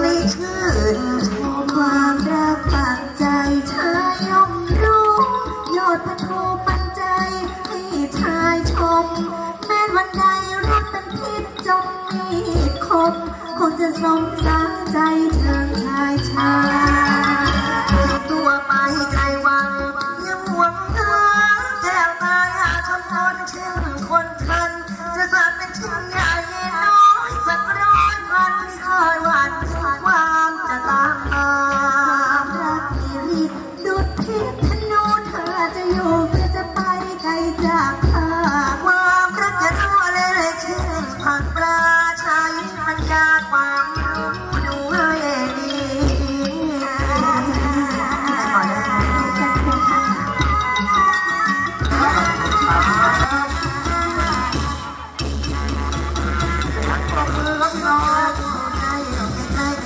ไม่ชื่นความรักากใจชายยมรู้ ยอดพันโทปันใจให้ชายชม แม้วันใดรักเป็นพิษจงมีคม คงจะสงสารใจเธอชายชา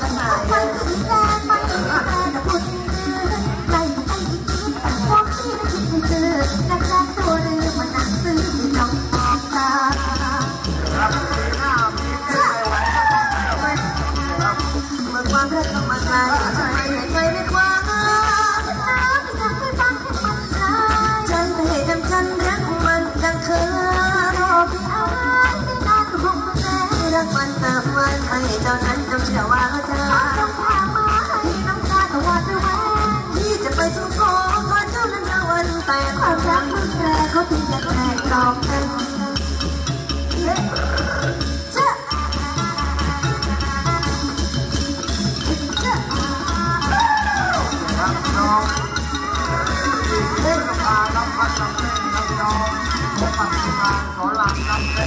dẫn แต่ความรักมันแปรเขาเพียงแค่ตอบกัน น้องเล่นกับอาน้ำพัดน้ำเนนะพี่น้องและปัจจุบันสอนหลักน้ำเต้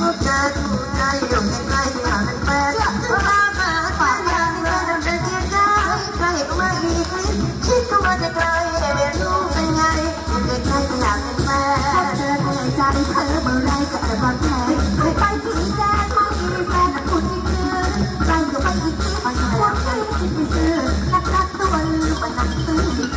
นับเจ๊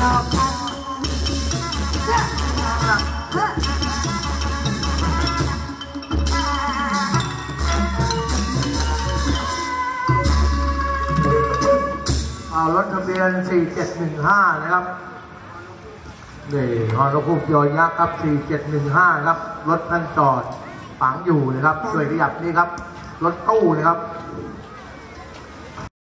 เอารถทะเบียน 4715 นะครับนี่ฮอนรคุกยอยักษ์ครับ 4715 ครับ รถท่านจอดฝังอยู่นะครับช่วยขยับนี่ครับ รถตู้นะครับ